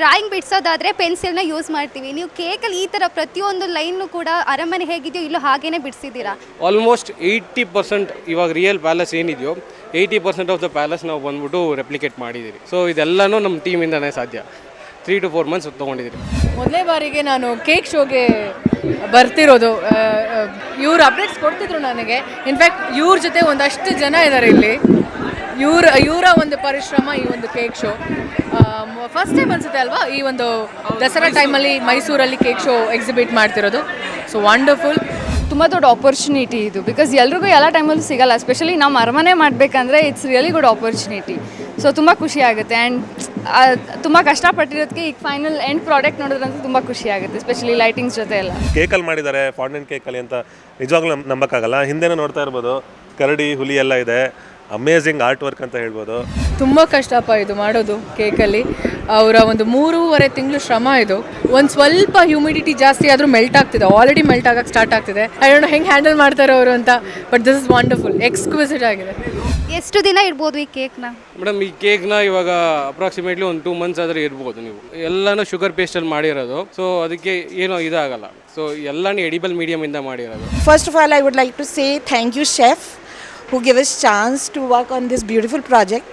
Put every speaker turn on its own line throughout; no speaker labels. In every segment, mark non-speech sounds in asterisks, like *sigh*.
Drawing ಬಿಡಿಸೋದಾದ್ರೆ ಪೆನ್ಸಿಲ್ನ use ಮಾಡ್ತೀವಿ. ನೀವು ಕೇಕಲ್ಲಿ ಈ ಥರ ಪ್ರತಿಯೊಂದು ಲೈನು ಕೂಡ ಅರಮನೆ ಹೇಗಿದೆಯೋ ಇಲ್ಲೂ ಹಾಗೇನೆ ಬಿಡಿಸಿದ್ದೀರಾ?
ಆಲ್ಮೋಸ್ಟ್ ಏಯ್ಟಿ ಪರ್ಸೆಂಟ್ ಇವಾಗ ರಿಯಲ್ ಪ್ಯಾಲೇಸ್ ಏನಿದೆಯೋ eighty percent of the palace ನಾವು ಬಂದ್ಬಿಟ್ಟು ರೆಪ್ಲಿಕೇಟ್ ಮಾಡಿದ್ದೀರಿ. ಸೊ ಇದೆಲ್ಲನೂ ನಮ್ಮ ಟೀಮಿಂದನೇ ಸಾಧ್ಯ. ತ್ರೀ ಟು ಫೋರ್ ಮಂತ್ಸ್ ತೊಗೊಂಡಿದ್ದೀರಿ.
ಮೊದಲೇ ಬಾರಿಗೆ ನಾನು ಕೇಕ್ ಶೋಗೆ ಬರ್ತಿರೋದು ಇವ್ರು ಅಪ್ಡೇಟ್ಸ್ ಕೊಡ್ತಿದ್ರು ನನಗೆ. ಇನ್ಫ್ಯಾಕ್ಟ್ ಇವ್ರ ಜೊತೆ ಒಂದಷ್ಟು ಜನ ಇದ್ದಾರೆ ಇಲ್ಲಿ. ಇವ್ರ ಇವರ ಒಂದು ಪರಿಶ್ರಮ ಈ ಒಂದು ಕೇಕ್ ಶೋ ಫಸ್ಟ್ ಟೈಮ್ ಅನ್ಸುತ್ತೆ ಅಲ್ವಾ? ಈ ಒಂದು ದಸರಾ ಟೈಮಲ್ಲಿ ಮೈಸೂರಲ್ಲಿ ಕೇಕ್ ಶೋ ಎಕ್ಸಿಬಿಟ್ ಮಾಡ್ತಿರೋದು. ಸೊ ವಂಡರ್ಫುಲ್
ತುಂಬ ದೊಡ್ಡ ಆಪರ್ಚುನಿಟಿ ಇದು. ಬಿಕಾಸ್ ಎಲ್ರಿಗೂ ಎಲ್ಲ ಟೈಮಲ್ಲೂ ಸಿಗಲ್ಲ. ಎಸ್ಪೆಷಲಿ ನಾವು ಅರಮನೆ ಮಾಡಬೇಕಂದ್ರೆ it's really good opportunity so ತುಂಬ ಖುಷಿ ಆಗುತ್ತೆ. ಆ್ಯಂಡ್ ತುಂಬ ಕಷ್ಟಪಟ್ಟಿರೋದಕ್ಕೆ ಈಗ ಫೈನಲ್ ಎಂಡ್ ಪ್ರಾಡಕ್ಟ್ ನೋಡಿದ್ರಂತೂ ತುಂಬ ಖುಷಿ ಆಗುತ್ತೆ. ಎಸ್ಪೆಷಲಿ ಲೈಟಿಂಗ್ಸ್ ಜೊತೆ ಎಲ್ಲ.
ಕೇಕಲ್ಲಿ ಮಾಡಿದ್ದಾರೆ ಫಾಂಡೆಂಟ್ ಕೇಕಲ್ಲಿ ಅಂತ ನಿಜವಾಗ್ಲೂ ನಂಬಕ್ಕಾಗಲ್ಲ. ಹಿಂದೆನೂ ನೋಡ್ತಾ ಇರ್ಬೋದು. ಕರಡಿ ಹುಲಿ ಎಲ್ಲ ಇದೆ. ಅಮೇಝಿಂಗ್ ಆರ್ಟ್ ವರ್ಕ್ ಅಂತ ಹೇಳ್ಬೋದು.
ತುಂಬ ಕಷ್ಟಪ್ಪ ಇದು ಮಾಡೋದು ಕೇಕಲ್ಲಿ. ಅವರ ಒಂದು ಮೂರುವರೆ ತಿಂಗಳು ಶ್ರಮ ಇದು. ಒಂದು ಸ್ವಲ್ಪ ಹ್ಯೂಮಿಡಿಟಿ ಜಾಸ್ತಿ ಆದರೂ ಮೆಲ್ಟ್ ಆಗ್ತಿದೆ. ಆಲ್ರೆಡಿ ಮೆಲ್ಟ್ ಆಗಕ್ಕೆ ಸ್ಟಾರ್ಟ್ ಆಗ್ತಿದೆ. ಐ ಡೋಂಟ್ ಹೆಂಗೆ ಹ್ಯಾಂಡಲ್ ಮಾಡ್ತಾರೆ ಅವರು ಅಂತ but this is wonderful exquisite ಆಗಿದೆ.
ಎಷ್ಟು ದಿನ ಇರ್ಬೋದು ಈ ಕೇಕ್ನ
ಮೇಡಮ್ ಈ ಕೇಕ್ನ ಇವಾಗ ಅಪ್ರಾಕ್ಸಿಮೇಟ್ಲಿ ಒಂದು ಟೂ ಮಂತ್ಸ್ ಆದರೆ ಇರ್ಬೋದು ನೀವು. ಎಲ್ಲನೂ ಶುಗರ್ ಪೇಸ್ಟಲ್ಲಿ ಮಾಡಿರೋದು. ಸೊ ಅದಕ್ಕೆ ಏನೋ ಇದಾಗಲ್ಲ. ಸೊ ಎಲ್ಲನೂ ಎಡಿಬಲ್ ಮೀಡಿಯಮಿಂದ ಮಾಡಿರೋದು.
First of all I would like to say thank you chef, who gave us chance to work on this beautiful project.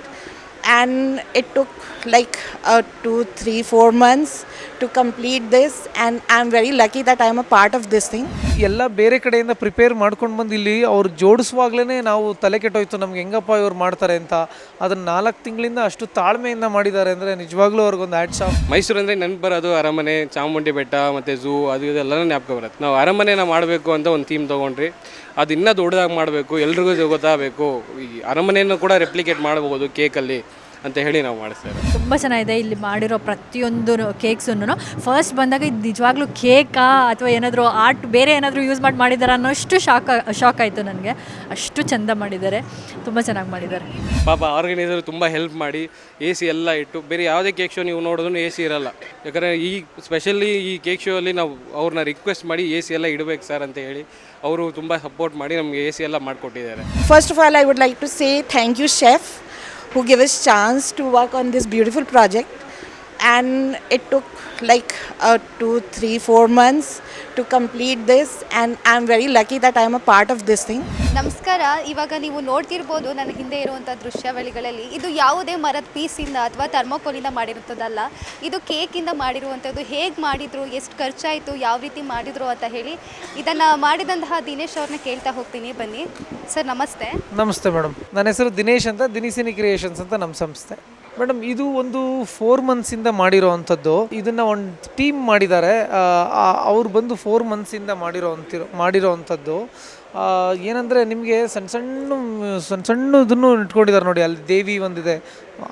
And it took like uh, two, three, four months to complete this. And I'm very lucky that I'm a part of this thing.
ಎಲ್ಲ ಬೇರೆ ಕಡೆಯಿಂದ prepare ಮಾಡ್ಕೊಂಡು ಬಂದು ಇಲ್ಲಿ ಅವ್ರು ಜೋಡಿಸುವಾಗಲೇ ನಾವು ತಲೆ ಕೆಟ್ಟೋಯ್ತು ನಮ್ಗೆ ಹೆಂಗಪ್ಪ ಇವ್ರು ಮಾಡ್ತಾರೆ ಅಂತ ಅದನ್ನು ನಾಲ್ಕು ತಿಂಗಳಿಂದ ಅಷ್ಟು ತಾಳ್ಮೆಯಿಂದ ಮಾಡಿದ್ದಾರೆ ಅಂದರೆ ನಿಜವಾಗ್ಲೂ ಅವ್ರಿಗೊಂದು ಆ್ಯಡ್ ಆಫ್
ಮೈಸೂರು ಅಂದರೆ ನೆನಪು ಬರೋದು ಅರಮನೆ ಚಾಮುಂಡಿ ಬೆಟ್ಟ ಮತ್ತು ಝೂ ಅದು ಇದೆಲ್ಲನೂ ಜ್ಞಾಪಕ ಬರುತ್ತೆ ನಾವು ಅರಮನೆನ ಮಾಡಬೇಕು ಅಂತ ಒಂದು ಥೀಮ್ ತೊಗೊಂಡ್ರಿ ಅದು ಇನ್ನೂ ದೊಡ್ಡದಾಗಿ ಮಾಡಬೇಕು ಎಲ್ರಿಗೂ ಗೊತ್ತಾಗಬೇಕು. ಈ ಅರಮನೆಯನ್ನು ಕೂಡ ರೆಪ್ಲಿಕೇಟ್ ಮಾಡಬಹುದು ಕೇಕಲ್ಲಿ ಅಂತ ಹೇಳಿ ನಾವು ಮಾಡಿಸ್ತೇವೆ.
ತುಂಬ ಚೆನ್ನಾಗಿದೆ ಇಲ್ಲಿ ಮಾಡಿರೋ ಪ್ರತಿಯೊಂದು ಕೇಕ್ಸನ್ನು. ಫಸ್ಟ್ ಬಂದಾಗ ಇದು ನಿಜವಾಗ್ಲೂ ಕೇಕಾ ಅಥವಾ ಏನಾದರೂ ಆರ್ಟ್ ಬೇರೆ ಏನಾದರೂ ಯೂಸ್ ಮಾಡಿ ಮಾಡಿದ್ದಾರೆ ಅನ್ನೋಷ್ಟು ಶಾಕ್ ಶಾಕ್ ಆಯಿತು ನನಗೆ. ಅಷ್ಟು ಚೆಂದ ಮಾಡಿದ್ದಾರೆ. ತುಂಬ ಚೆನ್ನಾಗಿ ಮಾಡಿದ್ದಾರೆ.
ಪಾಪ ಆರ್ಗನೈಸರ್ ತುಂಬ ಹೆಲ್ಪ್ ಮಾಡಿ ಎ ಸಿ ಎಲ್ಲ ಇಟ್ಟು ಬೇರೆ ಯಾವುದೇ ಕೇಕ್ ಶೋ ನೀವು ನೋಡಿದ್ರು ಎ ಸಿ ಇರಲ್ಲ. ಯಾಕಂದರೆ ಈ ಸ್ಪೆಷಲಿ ಈ ಕೇಕ್ ಶೋ ಅಲ್ಲಿ ನಾವು ಅವ್ರನ್ನ ರಿಕ್ವೆಸ್ಟ್ ಮಾಡಿ ಎ ಸಿ ಎಲ್ಲ ಇಡಬೇಕು ಸರ್ ಅಂತ ಹೇಳಿ ಅವರು ತುಂಬ ಸಪೋರ್ಟ್ ಮಾಡಿ ನಮಗೆ ಎ ಸಿ ಎಲ್ಲ ಮಾಡಿಕೊಟ್ಟಿದ್ದಾರೆ.
First of all I would like to say thank you chef, who gave us chance to work on this beautiful project. And it took like uh, two, three, four months to complete this. And I'm very lucky that I'm a part of this thing.
ನಮಸ್ಕಾರ. ಇವಾಗ ನೀವು ನೋಡ್ತಿರ್ಬೋದು ನನ್ನ ಹಿಂದೆ ಇರುವಂಥ ದೃಶ್ಯಾವಳಿಗಳಲ್ಲಿ. ಇದು ಯಾವುದೇ ಮರದ ಪೀಸಿಂದ ಅಥವಾ ಥರ್ಮೋಕೋಲಿಂದ ಮಾಡಿರುತ್ತದಲ್ಲ. ಇದು ಕೇಕಿಂದ ಮಾಡಿರುವಂಥದ್ದು. ಹೇಗೆ ಮಾಡಿದ್ರು ಎಷ್ಟು ಖರ್ಚಾಯಿತು ಯಾವ ರೀತಿ ಮಾಡಿದ್ರು ಅಂತ ಹೇಳಿ ಇದನ್ನು ಮಾಡಿದಂತಹ ದಿನೇಶ್ ಅವ್ರನ್ನ ಕೇಳ್ತಾ ಹೋಗ್ತೀನಿ. ಬನ್ನಿ. ಸರ್ ನಮಸ್ತೆ.
ನಮಸ್ತೆ ಮೇಡಮ್. ನನ್ನ ಹೆಸರು ದಿನೇಶ್ ಅಂತ ದಿನಿಸಿನಿ ಕ್ರಿಯೇಷನ್ಸ್ ಅಂತ ನಮ್ಮ ಸಂಸ್ಥೆ. ಮೇಡಮ್, ಇದು ಒಂದು ಫೋರ್ ಮಂತ್ಸಿಂದ ಮಾಡಿರೋ ಅಂಥದ್ದು ಇದನ್ನು ಒಂದು ಟೀಮ್ ಮಾಡಿದ್ದಾರೆ. ಅವ್ರು ಬಂದು ಫೋರ್ ಮಂತ್ಸಿಂದ ಮಾಡಿರೋ ಅಂತಿರೋ ಮಾಡಿರೋ ಅಂಥದ್ದು ಏನಂದರೆ ನಿಮಗೆ ಸಣ್ಣ ಸಣ್ಣ ಸಣ್ಣ ಸಣ್ಣದನ್ನು ಇಟ್ಕೊಂಡಿದ್ದಾರೆ ನೋಡಿ, ಅಲ್ಲಿ ದೇವಿ ಒಂದಿದೆ.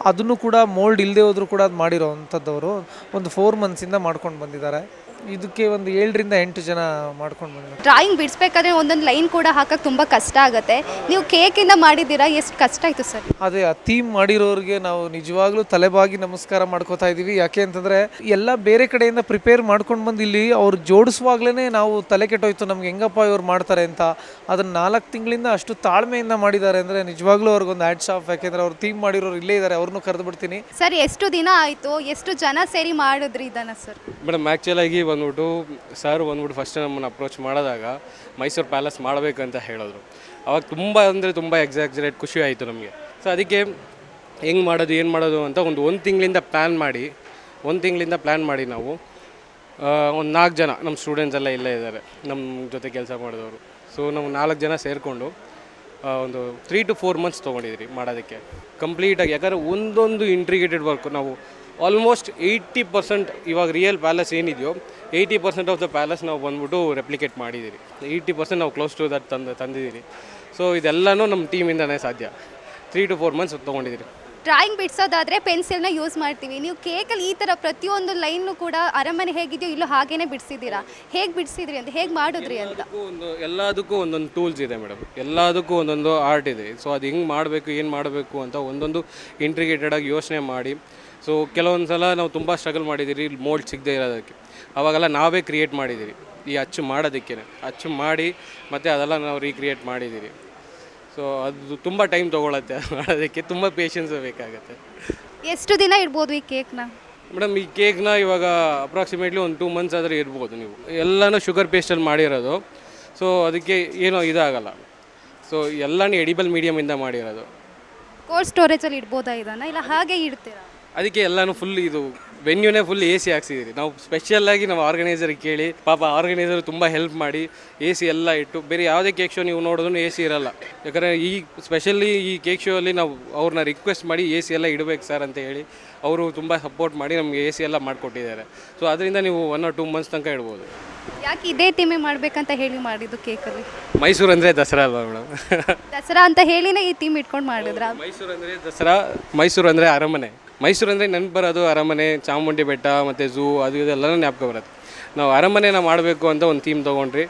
ಅದನ್ನು ಕೂಡ ಮೋಲ್ಡ್ ಇಲ್ಲದೆ ಹೋದರೂ ಕೂಡ ಅದು ಮಾಡಿರೋ ಅಂಥದ್ದವರು ಒಂದು ಫೋರ್ ಮಂತ್ಸಿಂದ ಮಾಡ್ಕೊಂಡು ಬಂದಿದ್ದಾರೆ. ಇದಕ್ಕೆ ಒಂದು ಏಳರಿಂದ ಎಂಟು ಜನ ಮಾಡ್ಕೊಂಡು ಬಂದಿದ್ದಾರೆ
ಡ್ರಾಯಿಂಗ್ ಬಿಡಿಸ್ಬೇಕಾದ್ರೆ ಒಂದೊಂದು ಲೈನ್ ಕೂಡ ಹಾಕಕ್ಕೆ ತುಂಬ ಕಷ್ಟ ಆಗುತ್ತೆ. ನೀವು ಕೇಕಿಂದ ಮಾಡಿದ್ದೀರಾ? ಎಷ್ಟು ಕಷ್ಟ ಆಯಿತು ಸರ್?
ಅದೇ ಆ ಥೀಮ್ ಮಾಡಿರೋರಿಗೆ ನಾವು ನಿಜವಾಗ್ಲೂ ತಲೆಬಾಗಿ ನಮಸ್ಕಾರ ಮಾಡ್ಕೋತಾ ಇದ್ದೀವಿ ಯಾಕೆ ಅಂತಂದರೆ ಎಲ್ಲ ಬೇರೆ ಕಡೆಯಿಂದ ಪ್ರಿಪೇರ್ ಮಾಡ್ಕೊಂಡು ಬಂದು ಇಲ್ಲಿ ಅವ್ರು ಜೋಡಿಸುವಾಗಲೇ ನಾವು ತಲೆ ಕೆಟ್ಟೋಯ್ತು. ನಮ್ಗೆ ಹೆಂಗಪ್ಪ ಇವ್ರು ಮಾಡ್ತಾರೆ ಅಂತ. ಅದನ್ನು ನಾಲ್ಕು ತಿಂಗಳಿಂದ ಅಷ್ಟು ತಾಳ್ಮೆಯಿಂದ ಮಾಡಿದ್ದಾರೆ ಅಂದರೆ ನಿಜವಾಗ್ಲೂ ಅವ್ರಿಗೊಂದು ಆ್ಯಡ್ ಆಫ್ ಯಾಕೆಂದರೆ ಅವ್ರು ಥೀಮ್ ಮಾಡಿರೋರು ಇಲ್ಲೇ ಇದ್ದಾರೆ ಅವ್ರನ್ನೂ ಕರೆದು ಬಿಡ್ತೀನಿ.
ಸರ್ ಎಷ್ಟು ದಿನ ಆಯಿತು? ಎಷ್ಟು ಜನ ಸೇರಿ ಮಾಡಿದ್ರಿ ಇದನ್ನು ಸರ್?
ಮೇಡಮ್ ಆ್ಯಕ್ಚುಲಾಗಿ ಬಂದ್ಬಿಟ್ಟು ಸರ್ ಬಂದ್ಬಿಟ್ಟು ಫಸ್ಟ್ ನಮ್ಮನ್ನು ಅಪ್ರೋಚ್ ಮಾಡಿದಾಗ ಮೈಸೂರು ಪ್ಯಾಲೇಸ್ ಮಾಡಬೇಕಂತ ಹೇಳಿದ್ರು. ಅವಾಗ ತುಂಬ ಅಂದರೆ ತುಂಬ ಎಕ್ಸಾಕ್ಸರೇಟ್ ಖುಷಿ ಆಯಿತು ನಮಗೆ. ಸೊ ಅದಕ್ಕೆ ಹೆಂಗೆ ಮಾಡೋದು, ಏನು ಮಾಡೋದು ಅಂತ ಒಂದು ಒಂದು ತಿಂಗಳಿಂದ ಪ್ಲ್ಯಾನ್ ಮಾಡಿ, ಒಂದು ತಿಂಗಳಿಂದ ಪ್ಲ್ಯಾನ್ ಮಾಡಿ ನಾವು. ಒಂದು ನಾಲ್ಕು ಜನ ನಮ್ಮ ಸ್ಟೂಡೆಂಟ್ಸ್ ಎಲ್ಲ ಇಲ್ಲೇ ಇದ್ದಾರೆ ನಮ್ಮ ಜೊತೆ ಕೆಲಸ ಮಾಡಿದವರು. ಸೊ ನಾವು ನಾಲ್ಕು ಜನ ಸೇರಿಕೊಂಡು ಒಂದು ತ್ರೀ ಟು ಫೋರ್ ಮಂತ್ಸ್ ತೊಗೊಂಡಿದ್ರಿ ಮಾಡೋದಕ್ಕೆ. ಕಂಪ್ಲೀಟಾಗಿ ಯಾಕಂದರೆ ಒಂದೊಂದು ಇಂಟ್ರಿಗೇಟೆಡ್ ವರ್ಕ್ ನಾವು ಆಲ್ಮೋಸ್ಟ್ ಏಯ್ಟಿ ಪರ್ಸೆಂಟ್ ಇವಾಗ ರಿಯಲ್ ಪ್ಯಾಲೇಸ್ ಏನಿದೆಯೋ eighty percent of the palace ನಾವು ಬಂದ್ಬಿಟ್ಟು ರೆಪ್ಲಿಕೇಟ್ ಮಾಡಿದ್ದೀರಿ. ಏಯ್ಟಿ ಪರ್ಸೆಂಟ್ ನಾವು ಕ್ಲೋಸ್ ಟು ದಟ್ ತಂದು ತಂದಿದ್ದೀರಿ. ಸೊ ಇದೆಲ್ಲನೂ ನಮ್ಮ ಟೀಮಿಂದನೇ ಸಾಧ್ಯ. ತ್ರೀ ಟು ಫೋರ್ ಮಂತ್ಸ್ ತೊಗೊಂಡಿದ್ದೀರಿ.
ಡ್ರಾಯಿಂಗ್ ಬಿಡಿಸೋದಾದರೆ ಪೆನ್ಸಿಲ್ನ ಯೂಸ್ ಮಾಡ್ತೀವಿ. ನೀವು ಕೇಕಲ್ಲಿ ಈ ಥರ ಪ್ರತಿಯೊಂದು ಲೈನು ಕೂಡ ಅರಮನೆ ಹೇಗಿದೆಯೋ ಇಲ್ಲೋ ಹಾಗೇ ಬಿಡಿಸಿದ್ದೀರಾ? ಹೇಗೆ ಬಿಡಿಸಿದ್ರಿ ಅಂತ ಹೇಗೆ ಮಾಡಿದ್ರಿ ಅಂತ?
ಒಂದು ಎಲ್ಲದಕ್ಕೂ ಒಂದೊಂದು ಟೂಲ್ಸ್ ಇದೆ ಮೇಡಮ್ ಎಲ್ಲದಕ್ಕೂ ಒಂದೊಂದು ಆರ್ಟ್ ಇದೆ. ಸೊ ಅದು ಹೆಂಗೆ ಮಾಡಬೇಕು ಏನು ಮಾಡಬೇಕು ಅಂತ ಒಂದೊಂದು ಇಂಟ್ರಿಗೇಟೆಡಾಗಿ ಯೋಚನೆ ಮಾಡಿ. ಸೊ ಕೆಲವೊಂದು ಸಲ ನಾವು ತುಂಬ ಸ್ಟ್ರಗಲ್ ಮಾಡಿದ್ದೀರಿ ಮೋಲ್ಡ್ ಸಿಗದೆ ಇರೋದಕ್ಕೆ. ಅವಾಗೆಲ್ಲ ನಾವೇ ಕ್ರಿಯೇಟ್ ಮಾಡಿದ್ದೀರಿ ಈ ಅಚ್ಚು ಮಾಡೋದಕ್ಕೆ ಅಚ್ಚು ಮಾಡಿ ಮತ್ತು ಅದೆಲ್ಲ ನಾವು ರೀಕ್ರಿಯೇಟ್ ಮಾಡಿದ್ದೀರಿ. ಸೊ ಅದು ತುಂಬ ಟೈಮ್ ತೊಗೊಳತ್ತೆ *laughs* ಮಾಡೋದಕ್ಕೆ ತುಂಬ ಪೇಷನ್ಸ್ ಬೇಕಾಗುತ್ತೆ.
ಎಷ್ಟು ದಿನ ಇರ್ಬೋದು ಈ ಕೇಕ್ನ
ಮೇಡಮ್ ಈ ಕೇಕ್ನ ಇವಾಗ ಅಪ್ರಾಕ್ಸಿಮೇಟ್ಲಿ ಒಂದು ಟೂ ಮಂತ್ಸ್ ಆದರೆ ಇರ್ಬೋದು ನೀವು. ಎಲ್ಲನೂ ಶುಗರ್ ಪೇಸ್ಟಲ್ಲಿ ಮಾಡಿರೋದು. ಸೊ ಅದಕ್ಕೆ ಏನೋ ಇದಾಗಲ್ಲ. ಸೊ ಎಲ್ಲನೂ ಎಡಿಬಲ್ ಮೀಡಿಯಮಿಂದ ಮಾಡಿರೋದು.
ಕೋಲ್ಡ್ ಸ್ಟೋರೇಜಲ್ಲಿ ಇಡ್ಬೋದಾ ಇದನ್ನು? ಇಲ್ಲ ಹಾಗೆ ಇಡ್ತೀರಾ?
ಅದಕ್ಕೆ ಎಲ್ಲಾನು ಫುಲ್ ಇದು ವೆನ್ಯೂನೇ ಫುಲ್ ಎ ಸಿ ಹಾಕ್ಸಿದ್ದೀರಿ ನಾವು ಸ್ಪೆಷಲ್ಲಾಗಿ ನಾವು ಆರ್ಗನೈಸರ್ ಕೇಳಿ ಪಾಪ ಆರ್ಗನೈಸರ್ ತುಂಬ ಹೆಲ್ಪ್ ಮಾಡಿ ಎ ಸಿ ಎಲ್ಲ ಇಟ್ಟು ಬೇರೆ ಯಾವುದೇ ಕೇಕ್ ಶೋ ನೀವು ನೋಡಿದ್ರು ಎ ಸಿ ಇರಲ್ಲ. ಯಾಕಂದರೆ ಈ ಸ್ಪೆಷಲಿ ಈ ಕೇಕ್ ಶೋ ಅಲ್ಲಿ ನಾವು ಅವ್ರನ್ನ ರಿಕ್ವೆಸ್ಟ್ ಮಾಡಿ ಎ ಸಿ ಎಲ್ಲ ಇಡಬೇಕು ಸರ್ ಅಂತ ಹೇಳಿ ಅವರು ತುಂಬ ಸಪೋರ್ಟ್ ಮಾಡಿ ನಮಗೆ ಎ ಸಿ ಎಲ್ಲ ಮಾಡಿಕೊಟ್ಟಿದ್ದಾರೆ. ಸೊ ಅದರಿಂದ ನೀವು ಒನ್ ಆರ್ ಟೂ ಮಂತ್ಸ್ ತನಕ ಇಡ್ಬೋದು.
ಯಾಕೆ ಇದೇ ಟೀಮೇ ಮಾಡಬೇಕಂತ ಹೇಳಿ ಮಾಡಿದ್ದು ಕೇಕಲ್ಲಿ
ಮೈಸೂರು ಅಂದರೆ ದಸರಾ ಅಲ್ವಾ ಮೇಡಮ್
ದಸರಾ ಅಂತ ಹೇಳಿನೇ ಈ ಟೀಮ್ ಇಟ್ಕೊಂಡು ಮಾಡಿದ್ರ?
ಮೈಸೂರು ಅಂದರೆ ದಸರಾ ಮೈಸೂರು ಅಂದರೆ ಅರಮನೆ. ಮೈಸೂರು ಅಂದರೆ ನೆನಪು ಬರೋದು ಅರಮನೆ ಚಾಮುಂಡಿ ಬೆಟ್ಟ ಮತ್ತು ಝೂ ಅದು ಇದೆಲ್ಲನೂ ಜ್ಞಾಪಕ ಬರುತ್ತೆ. ನಾವು ಅರಮನೆನ ಮಾಡಬೇಕು ಅಂತ ಒಂದು ಥೀಮ್ ತೊಗೊಂಡ್ರಿ.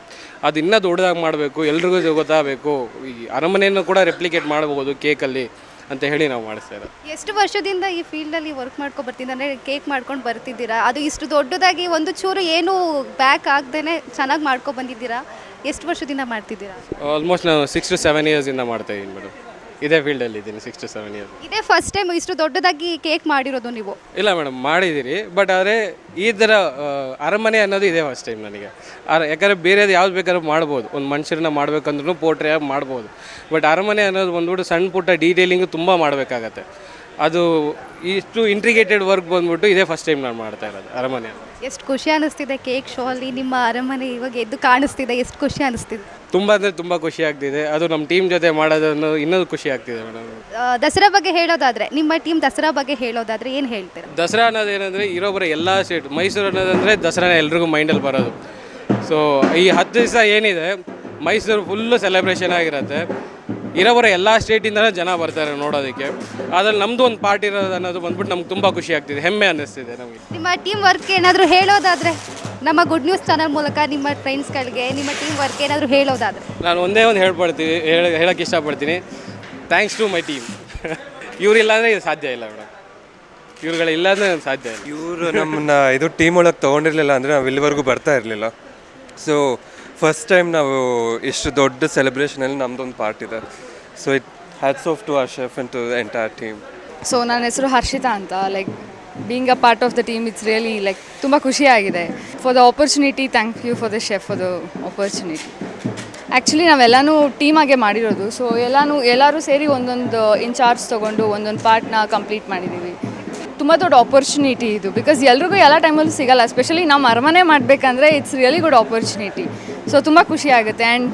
ಅದು ಇನ್ನೂ ದೊಡ್ಡದಾಗಿ ಮಾಡಬೇಕು ಎಲ್ರಿಗೂ ಗೊತ್ತಾಗಬೇಕು. ಈ ಅರಮನೆಯನ್ನು ಕೂಡ ರೆಪ್ಲಿಕೇಟ್ ಮಾಡ್ಬೋದು ಕೇಕಲ್ಲಿ ಅಂತ ಹೇಳಿ ನಾವು ಮಾಡಿಸ್ತಾ ಇರೋದು.
ಎಷ್ಟು ವರ್ಷದಿಂದ ಈ ಫೀಲ್ಡಲ್ಲಿ ವರ್ಕ್ ಮಾಡ್ಕೊಂಡು ಬರ್ತಿದ್ದ ಅಂದರೆ ಕೇಕ್ ಮಾಡ್ಕೊಂಡು ಬರ್ತಿದ್ದೀರಾ? ಅದು ಇಷ್ಟು ದೊಡ್ಡದಾಗಿ ಒಂದು ಚೂರು ಏನು ಬ್ಯಾಕ್ ಆಗದೇ ಚೆನ್ನಾಗಿ ಮಾಡ್ಕೊ ಬಂದಿದ್ದೀರಾ? ಎಷ್ಟು ವರ್ಷದಿಂದ ಮಾಡ್ತಿದ್ದೀರಾ?
ಆಲ್ಮೋಸ್ಟ್ ನಾನು ಸಿಕ್ಸ್ ಟು ಸೆವೆನ್ ಇಯರ್ಸಿಂದ ಮಾಡ್ತಾ ಇದ್ದೀನಿ ಮೇಡಮ್ ಇದೇ ಫೀಲ್ಡಲ್ಲಿ ಇದ್ದೀನಿ ಸಿಕ್ಸ್ ಟು ಸೆವೆನ್ ಇಯರ್ಸ್
ಇದೇ ಫಸ್ಟ್ ಟೈಮ್ ಇಷ್ಟು ದೊಡ್ಡದಾಗಿ ಕೇಕ್ ಮಾಡಿರೋದು ನೀವು?
ಇಲ್ಲ ಮೇಡಮ್ ಮಾಡಿದ್ದೀರಿ ಬಟ್ ಆದರೆ ಈ ಥರ ಆ, ಅರಮನೆ ಅನ್ನೋದು ಇದೇ ಫಸ್ಟ್ ಟೈಮ್ ನನಗೆ. ಅರ ಯಾಕಂದರೆ ಬೇರೆದು ಯಾವ್ದು ಬೇಕಾದ್ರೂ ಮಾಡ್ಬೋದು. ಒಂದು ಮನುಷ್ಯರನ್ನ ಮಾಡ್ಬೇಕಂದ್ರೂ ಪೋಟ್ರೆ ಮಾಡ್ಬೋದು. ಬಟ್ ಅರಮನೆ ಅನ್ನೋದು ಬಂದ್ಬಿಟ್ಟು ಸಣ್ಣ ಪುಟ್ಟ ಡೀಟೇಲಿಂಗ್ ತುಂಬ ಮಾಡಬೇಕಾಗತ್ತೆ. ಅದು ಇಷ್ಟು ಇಂಟ್ರಿಗೇಟೆಡ್ ವರ್ಕ್ ಬಂದ್ಬಿಟ್ಟು ಇದೇ ಫಸ್ಟ್ ಟೈಮ್ ನಾನು ಮಾಡ್ತಾ ಇರೋದು ಅರಮನೆ
ಎಷ್ಟು ಖುಷಿ ಅನಿಸ್ತಿದೆ ಕೇಕ್ ಶೋ ಅಲ್ಲಿ ನಿಮ್ಮ ಅರಮನೆ ಇವಾಗ ಎದ್ದು ಕಾಣಿಸ್ತಿದೆ ಎಷ್ಟು ಖುಷಿ ಅನಿಸ್ತಿದೆ?
ತುಂಬ ಅಂದರೆ ತುಂಬ ಖುಷಿ ಆಗ್ತಿದೆ. ಅದು ನಮ್ಮ ಟೀಮ್ ಜೊತೆ ಮಾಡೋದನ್ನು ಇನ್ನೂ ಖುಷಿ ಆಗ್ತಿದೆ ಮೇಡಮ್
ಆ, ದಸರಾ ಬಗ್ಗೆ ಹೇಳೋದಾದ್ರೆ ನಿಮ್ಮ ಟೀಮ್ ದಸರಾ ಬಗ್ಗೆ ಹೇಳೋದಾದ್ರೆ ಏನು ಹೇಳ್ತೀರಾ?
ದಸರಾ ಅನ್ನೋದು ಏನಂದರೆ ಇರೋ ಬರೋ ಎಲ್ಲ ಸ್ಟೇಟ್ ಮೈಸೂರು ಅನ್ನೋದಂದರೆ ದಸರಾನ ಎಲ್ರಿಗೂ ಮೈಂಡಲ್ಲಿ ಬರೋದು. ಸೊ ಈ ಹತ್ತು ದಿವಸ ಏನಿದೆ ಮೈಸೂರು ಫುಲ್ಲು ಸೆಲೆಬ್ರೇಷನ್ ಆಗಿರುತ್ತೆ. ಇರೋ ಬರೋ ಎಲ್ಲ ಸ್ಟೇಟಿಂದಲೇ ಜನ ಬರ್ತಾರೆ ನೋಡೋದಕ್ಕೆ. ಅದ್ರಲ್ಲಿ ನಮ್ಮದು ಒಂದು ಪಾರ್ಟ್ ಇರೋದು ಅನ್ನೋದು ಬಂದ್ಬಿಟ್ಟು ನಮ್ಗೆ ತುಂಬ ಖುಷಿ ಆಗ್ತಿದೆ ಹೆಮ್ಮೆ ಅನ್ನಿಸ್ತಿದೆ ನಮಗೆ.
ನಿಮ್ಮ ಟೀಮ್ ವರ್ಕ್ ಏನಾದರೂ ಹೇಳೋದಾದ್ರೆ ನಮ್ಮ ಗುಡ್ ನ್ಯೂಸ್ ಚಾನಲ್ ಮೂಲಕ ನಿಮ್ಮ ಫ್ರೆಂಡ್ಸ್ಗಳಿಗೆ ನಿಮ್ಮ ಟೀಮ್ ವರ್ಕ್ ಏನಾದರೂ ಹೇಳೋದಾದ್ರೆ.
ನಾನು ಒಂದೇ ಒಂದು ಹೇಳ್ಬಿಡ್ತೀನಿ ಹೇಳ ಹೇಳೋಕ್ಕೆ ಇಷ್ಟಪಡ್ತೀನಿ. ಥ್ಯಾಂಕ್ಸ್ ಟು ಮೈ ಟೀಮ್ ಇವರಿಲ್ಲ ಅಂದರೆ ಇದು ಸಾಧ್ಯ ಇಲ್ಲ ಮೇಡಮ್. ಇವ್ರುಗಳಿಲ್ಲ ಅಂದರೆ ಸಾಧ್ಯ ಇಲ್ಲ.
ಇವರು ನಮ್ಮನ್ನ ಇದು ಟೀಮ್ ಒಳಗೆ ತೊಗೊಂಡಿರಲಿಲ್ಲ ಅಂದರೆ ನಾವು ಇಲ್ಲಿವರೆಗೂ ಬರ್ತಾ ಇರಲಿಲ್ಲ. ಸೊ ಫಸ್ಟ್ ಟೈಮ್ ನಾವು ಇಷ್ಟು ದೊಡ್ಡ ಸೆಲೆಬ್ರೇಷನಲ್ಲಿ ನಮ್ಮದೊಂದು ಪಾರ್ಟ್ ಇದೆ. So it hats off to our chef and to entire team
so ನನ್ನ ಹೆಸರು ಹರ್ಷಿತಾ ಅಂತ like being a part of the team it's really like ತುಂಬ ಖುಷಿಯಾಗಿದೆ. For the opportunity thank you for the chef for the opportunity actually ನಾವೆಲ್ಲನೂ ಟೀಮಾಗೆ ಮಾಡಿರೋದು. So ಎಲ್ಲನೂ, ಎಲ್ಲರೂ ಸೇರಿ ಒಂದೊಂದು ಇನ್ಚಾರ್ಜ್ ತೊಗೊಂಡು ಒಂದೊಂದು ಪಾರ್ಟ್ನ ಕಂಪ್ಲೀಟ್ ಮಾಡಿದ್ದೀವಿ ತುಂಬ ದೊಡ್ಡ ಆಪರ್ಚುನಿಟಿ ಇದು. ಬಿಕಾಸ್ ಎಲ್ರಿಗೂ ಎಲ್ಲ ಟೈಮಲ್ಲೂ ಸಿಗಲ್ಲ. ಎಸ್ಪೆಷಲಿ ನಾವು ಅರಮನೆ ಮಾಡಬೇಕಂದ್ರೆ it's really good opportunity so ತುಂಬ ಖುಷಿ ಆಗುತ್ತೆ. ಆ್ಯಂಡ್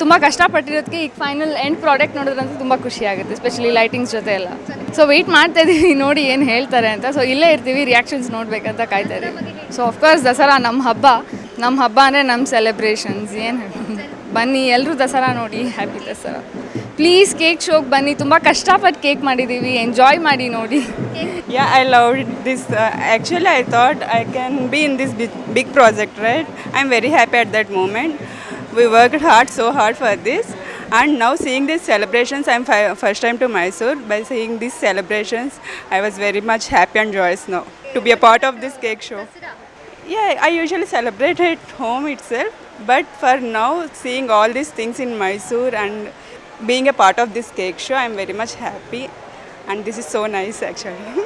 ತುಂಬ ಕಷ್ಟಪಟ್ಟಿರೋದಕ್ಕೆ ಈಗ ಫೈನಲ್ ಎಂಡ್ ಪ್ರಾಡಕ್ಟ್ ನೋಡಿದ್ರಂತೂ ತುಂಬ ಖುಷಿ ಆಗುತ್ತೆ ಸ್ಪೆಷಲಿ ಲೈಟಿಂಗ್ಸ್ ಜೊತೆ ಎಲ್ಲ ಸೊ ವೆಯ್ಟ್ ಮಾಡ್ತಾ ಇದ್ದೀವಿ ನೋಡಿ ಏನು ಹೇಳ್ತಾರೆ ಅಂತ. ಸೊ ಇಲ್ಲೇ ಇರ್ತೀವಿ ರಿಯಾಕ್ಷನ್ಸ್ ನೋಡಬೇಕಂತ ಕಾಯ್ತಾ ಇದ್ದೀವಿ ಸೊ ಅಫ್ಕೋರ್ಸ್ ದಸರಾ ನಮ್ಮ ಹಬ್ಬ. ನಮ್ಮ ಹಬ್ಬ ಅಂದರೆ ನಮ್ಮ ಸೆಲೆಬ್ರೇಷನ್ಸ್ ಏನು ಬನ್ನಿ ಎಲ್ಲರೂ ದಸರಾ ನೋಡಿ. ಹ್ಯಾಪಿ ದಸರಾ. ಪ್ಲೀಸ್ ಕೇಕ್ ಶೋಗೆ ಬನ್ನಿ. ತುಂಬ ಕಷ್ಟಪಟ್ಟು ಕೇಕ್ ಮಾಡಿದ್ದೀವಿ ಎಂಜಾಯ್ ಮಾಡಿ ನೋಡಿ.
Yeah I love this actually I thought I can be in this be big project right I am very happy at that moment we work hard so hard for this and now seeing this celebrations I am fi first time to Mysuru by seeing this celebrations I was very much happy and joys no to be a part of this cake show yeah I usually celebrate it home itself but for now, seeing all these things in Mysore and being a part of this cake show, I'm very much happy. And this is so nice actually.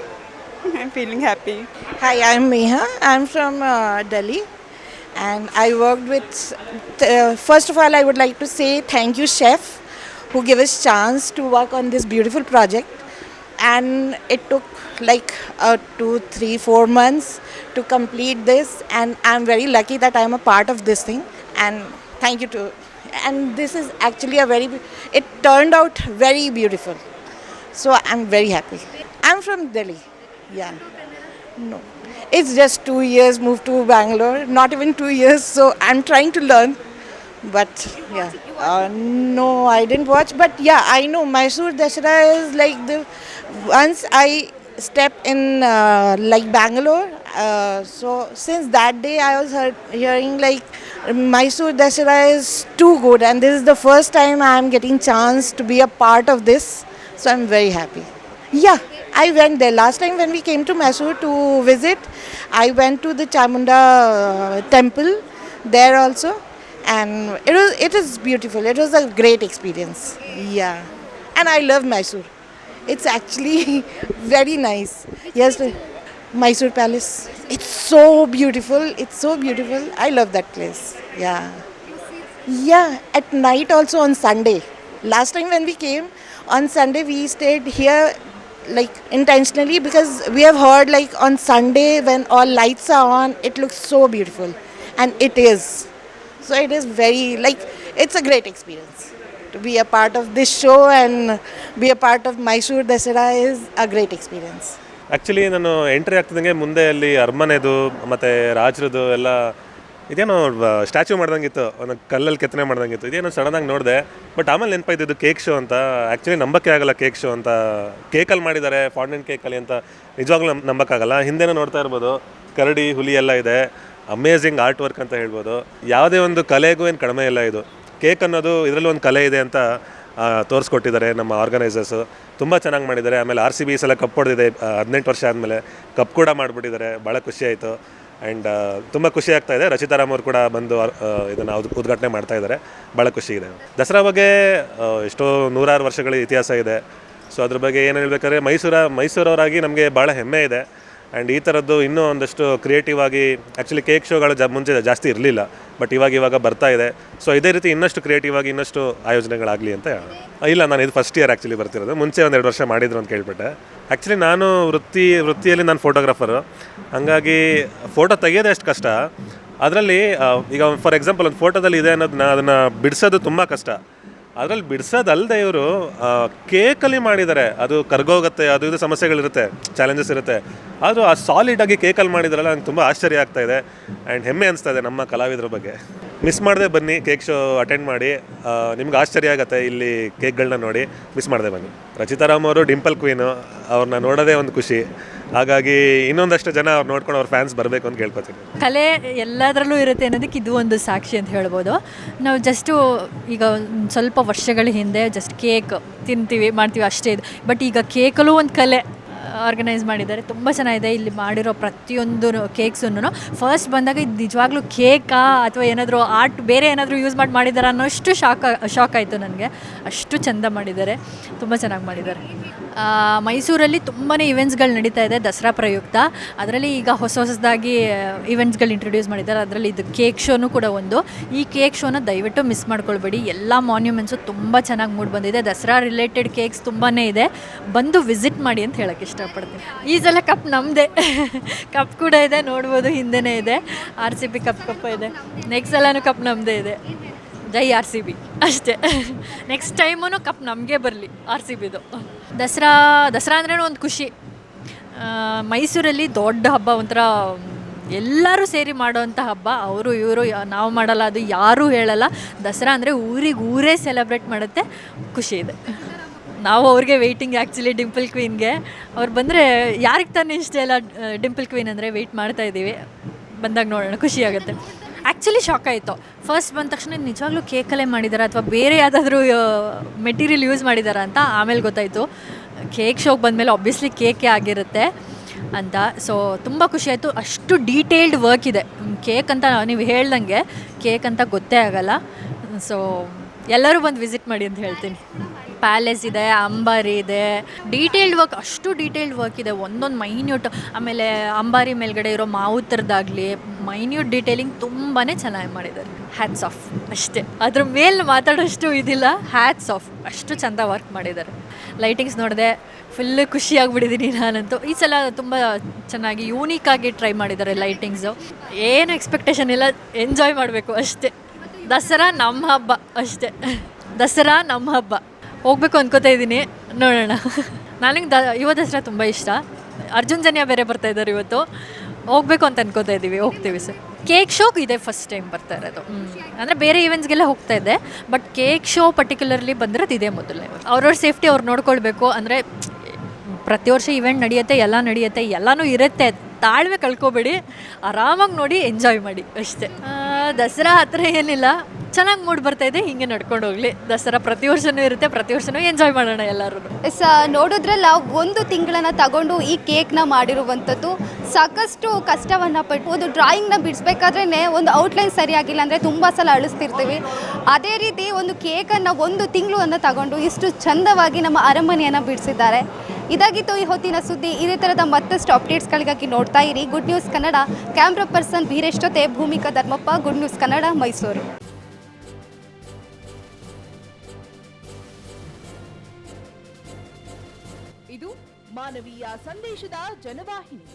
*laughs* I'm feeling happy.
Hi, I'm Meha. I'm from uh, Delhi, and I worked with. Uh, first of all, I would like to say thank you, chef, who gave us chance to work on this beautiful project. And it took like uh, two, three, four months to complete this, and I'm very lucky that I'm a part of this thing. And thank you to. And this is actually a very. It turned out very beautiful. So I'm very happy. I'm from Delhi. Yeah. No. It's just two years moved to Bangalore. Not even two years. So I'm trying to learn. But yeah. Uh, no, I didn't watch. But yeah, I know Mysore Dasara is like the. Once I step in uh, like Bangalore. Uh, so since that day, I was heard, hearing like Mysore Dasara is too good, and this is the first time I am getting chance to be a part of this. So I'm very happy. Yeah, I went there last time when we came to Mysore to visit. I went to the Chamunda uh, temple there also, and it was it is beautiful. It was a great experience. Yeah, and I love Mysore. It's actually *laughs* very nice. Yes, Mysore Palace. It's so beautiful. It's so beautiful. I love that place. Yeah. Yeah, at night also on Sunday. Last time when we came on Sunday, we stayed here like intentionally because we have heard like on Sunday when all lights are on, it looks so beautiful, and it is. So it is very like it's a great experience to be a part of this show and be a part of Mysore Dasara is a great experience.
Actually ನಾನು entry ಆಗ್ತಿದ್ದಂಗೆ ಮುಂದೆ ಅಲ್ಲಿ ಅರಮನೆದು, ಮತ್ತು ರಾಜರದು ಎಲ್ಲ ಇದೇನೋ statue ಮಾಡ್ದಂಗಿತ್ತು. ಒಂದು ಕಲ್ಲಲ್ಲಿ ಕೆತ್ತನೆ ಮಾಡ್ದಂಗಿತ್ತು. ಇದೇನೋ ಸಡನ್ನಾಗಿ ನೋಡಿದೆ. ಬಟ್ ಆಮೇಲೆ ನೆನಪಾಯ್ತಿದ್ದು ಕೇಕ್ ಶೋ ಅಂತ. ಆ್ಯಕ್ಚುಲಿ ನಂಬಕ್ಕೆ ಆಗಲ್ಲ ಕೇಕ್ ಶೋ ಅಂತ. ಕೇಕಲ್ಲಿ ಮಾಡಿದ್ದಾರೆ ಫಾಂಡೆಂಟ್ ಕೇಕಲ್ಲಿ ಅಂತ. ನಿಜವಾಗ್ಲೂ ನಮ್ ನಂಬಕ್ಕಾಗಲ್ಲ ಹಿಂದೆನೂ ನೋಡ್ತಾ ಇರ್ಬೋದು. ಕರಡಿ, ಹುಲಿ ಎಲ್ಲ ಇದೆ. ಅಮೇಝಿಂಗ್ ಆರ್ಟ್ ವರ್ಕ್ ಅಂತ ಹೇಳ್ಬೋದು. ಯಾವುದೇ ಒಂದು ಕಲೆಗೂ ಏನು ಕಡಿಮೆ ಇಲ್ಲ ಇದು. ಕೇಕ್ ಅನ್ನೋದು ಇದರಲ್ಲಿ ಒಂದು ಕಲೆ ಇದೆ ಅಂತ ತೋರಿಸ್ಕೊಟ್ಟಿದ್ದಾರೆ ನಮ್ಮ ಆರ್ಗನೈಸರ್ಸು ತುಂಬ ಚೆನ್ನಾಗಿ ಮಾಡಿದ್ದಾರೆ. ಆಮೇಲೆ ಆರ್ ಸಿ ಬಿ ಸಲ ಕಪ್ ಹೊಡೆದಿದೆ ಹದಿನೆಂಟು ವರ್ಷ ಆದಮೇಲೆ. ಕಪ್ ಕೂಡ ಮಾಡಿಬಿಟ್ಟಿದ್ದಾರೆ. ಭಾಳ ಖುಷಿ ಆಯಿತು. ಆ್ಯಂಡ್ ತುಂಬ ಖುಷಿ ಆಗ್ತಾ ಇದೆ. ರಚಿತಾರಾಮ್ ಅವರು ಕೂಡ ಬಂದು ಇದನ್ನು ಉದ್ಘಾಟನೆ ಮಾಡ್ತಾ ಇದ್ದಾರೆ. ಭಾಳ ಖುಷಿ ಇದೆ. ದಸರಾ ಬಗ್ಗೆ ಎಷ್ಟೋ ನೂರಾರು ವರ್ಷಗಳ ಇತಿಹಾಸ ಇದೆ. ಸೊ ಅದ್ರ ಬಗ್ಗೆ ಏನು ಹೇಳಬೇಕಾದ್ರೆ ಮೈಸೂರ, ಮೈಸೂರವರಾಗಿ ನಮಗೆ ಭಾಳ ಹೆಮ್ಮೆ ಇದೆ. ಆ್ಯಂಡ್ ಈ ಥರದ್ದು ಇನ್ನೂ ಒಂದಷ್ಟು ಕ್ರಿಯೇಟಿವ್ ಆಗಿ ಆ್ಯಕ್ಚುಲಿ ಕೇಕ್ ಶೋಗಳು ಜ, ಮುಂಚೆ ಜಾಸ್ತಿ ಇರಲಿಲ್ಲ ಬಟ್ ಇವಾಗ ಇವಾಗ ಬರ್ತಾ ಇದೆ. ಸೊ ಇದೇ ರೀತಿ ಇನ್ನಷ್ಟು ಕ್ರಿಯೇಟಿವ್ ಆಗಿ ಇನ್ನಷ್ಟು ಆಯೋಜನೆಗಳಾಗಲಿ ಅಂತ ಇಲ್ಲ, ನಾನು ಇದು ಫಸ್ಟ್ ಇಯರ್ ಆ್ಯಕ್ಚುಲಿ ಬರ್ತಿರೋದು. ಮುಂಚೆ ಒಂದು ಎರಡು ವರ್ಷ ಮಾಡಿದ್ರು ಅಂತ ಕೇಳ್ಬಿಟ್ಟೆ ಆ್ಯಕ್ಚುಲಿ ನಾನು ವೃತ್ತಿ, ವೃತ್ತಿಯಲ್ಲಿ ನಾನು ಫೋಟೋಗ್ರಾಫರು ಹಾಗಾಗಿ ಫೋಟೋ ತೆಗೆಯೋದೇ ಅಷ್ಟು ಕಷ್ಟ. ಅದರಲ್ಲಿ ಈಗ ಫಾರ್ ಎಕ್ಸಾಂಪಲ್ ಒಂದು ಫೋಟೋದಲ್ಲಿ ಇದೆ ಅನ್ನೋದನ್ನ ಅದನ್ನು ಬಿಡಿಸೋದು ತುಂಬ ಕಷ್ಟ. ಅದರಲ್ಲಿ ಬಿಡಿಸೋದಲ್ಲದೆ ಇವರು ಕೇಕಲ್ಲಿ ಮಾಡಿದ್ದಾರೆ ಅದು ಕರ್ಗೋಗುತ್ತೆ, ಅದು ಇದು ಸಮಸ್ಯೆಗಳಿರುತ್ತೆ ಚಾಲೆಂಜಸ್ ಇರುತ್ತೆ. ಆದರೂ ಆ ಸಾಲಿಡಾಗಿ ಕೇಕಲ್ಲಿ ಮಾಡಿದಾರಲ್ಲ, ನಂಗೆ ತುಂಬ ಆಶ್ಚರ್ಯ ಆಗ್ತಾ ಇದೆ. ಆ್ಯಂಡ್ ಹೆಮ್ಮೆ ಅನಿಸ್ತಾ ಇದೆ ನಮ್ಮ ಕಲಾವಿದರ ಬಗ್ಗೆ. ಮಿಸ್ ಮಾಡದೆ ಬನ್ನಿ ಕೇಕ್ ಶೋ ಅಟೆಂಡ್ ಮಾಡಿ. ನಿಮ್ಗೆ ಆಶ್ಚರ್ಯ ಆಗುತ್ತೆ ಇಲ್ಲಿ ಕೇಕ್ಗಳನ್ನ ನೋಡಿ. ಮಿಸ್ ಮಾಡದೆ ಬನ್ನಿ. ರಚಿತಾರಾಮ್ ಅವರು ಡಿಂಪಲ್ ಕ್ವೀನು ಅವ್ರನ್ನ ನೋಡೋದೇ ಒಂದು ಖುಷಿ. ಹಾಗಾಗಿ ಇನ್ನೊಂದಷ್ಟು ಜನ ಅವ್ರು ನೋಡ್ಕೊಂಡು ಅವ್ರ ಫ್ಯಾನ್ಸ್ ಬರಬೇಕು ಅಂತ ಕೇಳ್ಕೊತೀನಿ.
ಕಲೆ ಎಲ್ಲದರಲ್ಲೂ ಇರುತ್ತೆ ಅನ್ನೋದಕ್ಕೆ ಇದು ಒಂದು ಸಾಕ್ಷಿ ಅಂತ ಹೇಳ್ಬೋದು. ನಾವು ಜಸ್ಟು ಈಗ ಒಂದ್ ಸ್ವಲ್ಪ ವರ್ಷಗಳ ಹಿಂದೆ ಜಸ್ಟ್ ಕೇಕ್ ತಿಂತೀವಿ, ಮಾಡ್ತೀವಿ ಅಷ್ಟೇ ಇದು. ಬಟ್ ಈಗ ಕೇಕಲ್ಲೂ ಒಂದು ಕಲೆ ಆರ್ಗನೈಸ್ ಮಾಡಿದ್ದಾರೆ. ತುಂಬ ಚೆನ್ನಾಗಿದೆ ಇಲ್ಲಿ ಮಾಡಿರೋ ಪ್ರತಿಯೊಂದು ಕೇಕ್ಸನ್ನು. ಫಸ್ಟ್ ಬಂದಾಗ ಇದು ನಿಜವಾಗ್ಲೂ ಕೇಕಾ ಅಥವಾ ಏನಾದರೂ ಆರ್ಟ್ ಬೇರೆ ಏನಾದರೂ ಯೂಸ್ ಮಾಡಿ ಮಾಡಿದ್ದಾರೆ ಅನ್ನೋಷ್ಟು ಶಾಕ್ ಶಾಕ್ ಆಯಿತು ನನಗೆ. ಅಷ್ಟು ಚೆಂದ ಮಾಡಿದ್ದಾರೆ. ತುಂಬ ಚೆನ್ನಾಗಿ ಮಾಡಿದ್ದಾರೆ. ಮೈಸೂರಲ್ಲಿ ತುಂಬಾ ಇವೆಂಟ್ಸ್ಗಳು ನಡೀತಾ ಇದೆ, ದಸರಾ ಪ್ರಯುಕ್ತ. ಅದರಲ್ಲಿ ಈಗ ಹೊಸ ಹೊಸದಾಗಿ ಇವೆಂಟ್ಸ್ಗಳು ಇಂಟ್ರೊಡ್ಯೂಸ್ ಮಾಡಿದ್ದಾರೆ. ಅದರಲ್ಲಿ ಇದು ಕೇಕ್ ಶೋನು ಕೂಡ ಒಂದು. ಈ ಕೇಕ್ ಶೋನ ದಯವಿಟ್ಟು ಮಿಸ್ ಮಾಡ್ಕೊಳ್ಬೇಡಿ. ಎಲ್ಲ ಮಾನ್ಯುಮೆಂಟ್ಸು ತುಂಬ ಚೆನ್ನಾಗಿ ಮೂಡ್ ಬಂದಿದೆ. ದಸರಾ ರಿಲೇಟೆಡ್ ಕೇಕ್ಸ್ ತುಂಬಾ ಇದೆ. ಬಂದು ವಿಸಿಟ್ ಮಾಡಿ ಅಂತ ಹೇಳೋಕ್ಕೆ ಇಷ್ಟಪಡ್ತೀನಿ. ಈ ಸಲ ಕಪ್ ನಮ್ಮದೇ ಕಪ್ ಕೂಡ ಇದೆ. ನೋಡ್ಬೋದು, ಹಿಂದೆನೇ ಇದೆ. ಆರ್ ಸಿ ಪಿ ಕಪ್ ಕಪ್ಪ ಇದೆ. ನೆಕ್ಸ್ಟ್ ಸಲನೂ ಕಪ್ ನಮ್ಮದೇ ಇದೆ. ಜೈ ಆರ್ ಸಿ ಬಿ ಅಷ್ಟೇ. ನೆಕ್ಸ್ಟ್ ಟೈಮೂ ಕಪ್ ನಮಗೆ ಬರಲಿ ಆರ್ ಸಿ ಬಿದು ದಸರಾ ದಸರಾ ಅಂದ್ರೇ ಒಂದು ಖುಷಿ. ಮೈಸೂರಲ್ಲಿ ದೊಡ್ಡ ಹಬ್ಬ, ಒಂಥರ ಎಲ್ಲರೂ ಸೇರಿ ಮಾಡೋವಂಥ ಹಬ್ಬ. ಅವರು, ಇವರು ನಾವು ಮಾಡಲ್ಲ, ಅದು ಯಾರೂ ಹೇಳಲ್ಲ. ದಸರಾ ಅಂದರೆ ಊರಿಗೆ ಊರೇ ಸೆಲೆಬ್ರೇಟ್ ಮಾಡುತ್ತೆ. ಖುಷಿ ಇದೆ. ನಾವು ಅವ್ರಿಗೆ ವೆಯ್ಟಿಂಗ್ ಆ್ಯಕ್ಚುಲಿ ಡಿಂಪಲ್ ಕ್ವೀನ್ಗೆ ಅವ್ರು ಬಂದರೆ ಯಾರಿಗೆ ತಾನೇ ಇಷ್ಟ ಇಲ್ಲ ಡಿಂಪಲ್ ಕ್ವೀನ್ ಅಂದರೆ ವೆಯ್ಟ್ ಮಾಡ್ತಾ ಇದ್ದೀವಿ ಬಂದಾಗ ನೋಡೋಣ, ಖುಷಿ ಆಗುತ್ತೆ. ಆ್ಯಕ್ಚುಲಿ ಶಾಕ್ ಆಯಿತು. ಫಸ್ಟ್ ಬಂದ ತಕ್ಷಣ ನಿಜವಾಗ್ಲೂ ಕೇಕಲ್ಲೇ ಮಾಡಿದಾರ ಅಥವಾ ಬೇರೆ ಯಾವುದಾದ್ರೂ ಮೆಟೀರಿಯಲ್ ಯೂಸ್ ಮಾಡಿದಾರ ಅಂತ ಆಮೇಲೆ ಗೊತ್ತಾಯಿತು. ಕೇಕ್ ಶೋಗೆ ಬಂದಮೇಲೆ ಆಬ್ವಿಯಸ್ಲಿ ಕೇಕೇ ಆಗಿರುತ್ತೆ ಅಂತ. ಸೊ ತುಂಬ ಖುಷಿ ಆಯಿತು. ಅಷ್ಟು ಡೀಟೇಲ್ಡ್ ವರ್ಕ್ ಇದೆ. ಕೇಕ್ ಅಂತ ನೀವು ಹೇಳ್ದಂಗೆ ಕೇಕ್ ಅಂತ ಗೊತ್ತೇ ಆಗಲ್ಲ. ಸೊ ಎಲ್ಲರೂ ಬಂದು ವಿಸಿಟ್ ಮಾಡಿ ಅಂತ ಹೇಳ್ತೀನಿ. ಪ್ಯಾಲೇಸ್ ಇದೆ, ಅಂಬಾರಿ ಇದೆ. ಡೀಟೇಲ್ಡ್ ವರ್ಕ್ ಅಷ್ಟು ಡೀಟೇಲ್ಡ್ ವರ್ಕ್ ಇದೆ. ಒಂದೊಂದು ಮೈನ್ಯೂಟ್ ಆಮೇಲೆ ಅಂಬಾರಿ ಮೇಲ್ಗಡೆ ಇರೋ ಮಾವುತರದಾಗಲಿ ಮೈನ್ಯೂಟ್ ಡೀಟೇಲಿಂಗ್ ತುಂಬಾ ಚೆನ್ನಾಗಿ ಮಾಡಿದ್ದಾರೆ. ಹ್ಯಾಟ್ಸ್ ಆಫ್ ಅಷ್ಟೇ. ಅದ್ರ ಮೇಲೆ ಮಾತಾಡೋಷ್ಟು ಇದಿಲ್ಲ. ಹ್ಯಾಟ್ಸ್ ಆಫ್ ಅಷ್ಟು ಚೆಂದ ವರ್ಕ್ ಮಾಡಿದ್ದಾರೆ. ಲೈಟಿಂಗ್ಸ್ ನೋಡಿದೆ ಫುಲ್ ಖುಷಿಯಾಗ್ಬಿಟ್ಟಿದ್ದೀನಿ ನಾನಂತೂ. ಈ ಸಲ ತುಂಬ ಚೆನ್ನಾಗಿ ಯೂನಿಕಾಗಿ ಟ್ರೈ ಮಾಡಿದ್ದಾರೆ ಲೈಟಿಂಗ್ಸು ಏನು ಎಕ್ಸ್ಪೆಕ್ಟೇಷನ್ ಇಲ್ಲ ಎಂಜಾಯ್ ಮಾಡಬೇಕು ಅಷ್ಟೇ. ದಸರಾ ನಮ್ಮ ಹಬ್ಬ ಅಷ್ಟೇ. ದಸರಾ ನಮ್ಮ ಹಬ್ಬ. ಹೋಗ್ಬೇಕು ಅನ್ಕೋತಾ ಇದ್ದೀನಿ. ನೋಡೋಣ. ನನಗೆ ದ, ಯುವ ದಸರಾ ತುಂಬ ಇಷ್ಟ. ಅರ್ಜುನ್ ಜನ್ಯ ಬೇರೆ ಬರ್ತಾ ಇದ್ದಾರೆ ಇವತ್ತು. ಹೋಗ್ಬೇಕು ಅಂತ ಅನ್ಕೋತಾ ಇದ್ದೀವಿ. ಹೋಗ್ತೀವಿ ಸರ್. ಕೇಕ್ ಶೋಗ್ ಇದೆ ಫಸ್ಟ್ ಟೈಮ್ ಬರ್ತಾ ಇರೋದು. ಅಂದರೆ ಬೇರೆ ಈವೆಂಟ್ಸ್ಗೆಲ್ಲ ಹೋಗ್ತಾ ಇದ್ದೆ. ಬಟ್ ಕೇಕ್ ಶೋ ಪರ್ಟಿಕ್ಯುಲರ್ಲಿ ಬಂದಿರೋದು ಇದೇ ಮೊದಲನೇ ಅವ್ರವ್ರ ಸೇಫ್ಟಿ ಅವ್ರು ನೋಡ್ಕೊಳ್ಬೇಕು. ಅಂದರೆ ಪ್ರತಿ ವರ್ಷ ಈವೆಂಟ್ ನಡೆಯುತ್ತೆ, ಎಲ್ಲ ನಡೆಯುತ್ತೆ, ಎಲ್ಲನೂ ಇರುತ್ತೆ. ತಾಳ್ಮೆ ಕಳ್ಕೊಬೇಡಿ. ಆರಾಮಾಗಿ ನೋಡಿ ಎಂಜಾಯ್ ಮಾಡಿ. ಅಷ್ಟೇ. ದಸರಾ ಹತ್ರ ಏನಿಲ್ಲ, ಚೆನ್ನಾಗಿ ಮೂಡ್ ಬರ್ತಾ ಇದೆ, ಹಿಂಗೆ ನಡ್ಕೊಂಡು ಹೋಗ್ಲಿ. ದಸರಾ ಪ್ರತಿ ವರ್ಷನೂ ಇರುತ್ತೆ, ಪ್ರತಿ ವರ್ಷನೂ ಎಂಜಾಯ್ ಮಾಡೋಣ ಎಲ್ಲರೂ
ಎಸ್ ನೋಡಿದ್ರಲ್ಲ ಒಂದು ತಿಂಗಳನ್ನ ತಗೊಂಡು ಈ ಕೇಕ್ನ ಮಾಡಿರುವಂಥದ್ದು ಸಾಕಷ್ಟು ಕಷ್ಟವನ್ನು ಪಟ್ಟು ಒಂದು ಡ್ರಾಯಿಂಗ್ನ ಬಿಡಿಸ್ಬೇಕಾದ್ರೇ ಒಂದು ಔಟ್ಲೈನ್ ಸರಿಯಾಗಿಲ್ಲ ಅಂದರೆ ತುಂಬ ಸಲ ಅಳಿಸ್ತಿರ್ತೀವಿ. ಅದೇ ರೀತಿ ಒಂದು ಕೇಕನ್ನು ಒಂದು ತಿಂಗಳು ಅನ್ನು ತಗೊಂಡು ಇಷ್ಟು ಚಂದವಾಗಿ ನಮ್ಮ ಅರಮನೆಯನ್ನು ಬಿಡಿಸಿದ್ದಾರೆ. ಇದಾಗಿತ್ತು ಈ ಹೊತ್ತಿನ ಸುದ್ದಿ. ಇದೇ ಥರದ ಮತ್ತಷ್ಟು ಅಪ್ಡೇಟ್ಸ್ಗಳಿಗಾಗಿ ನೋಡ್ತಾ ಇರಿ. Good news Kannada. Camera person Veeresh ಜೊತೆ Bhoomika Dharmappa. Good news Kannada, Mysuru.
ಇದು ಮಾನವೀಯ ಸಂದೇಶದ ಜನವಾಹಿನಿ.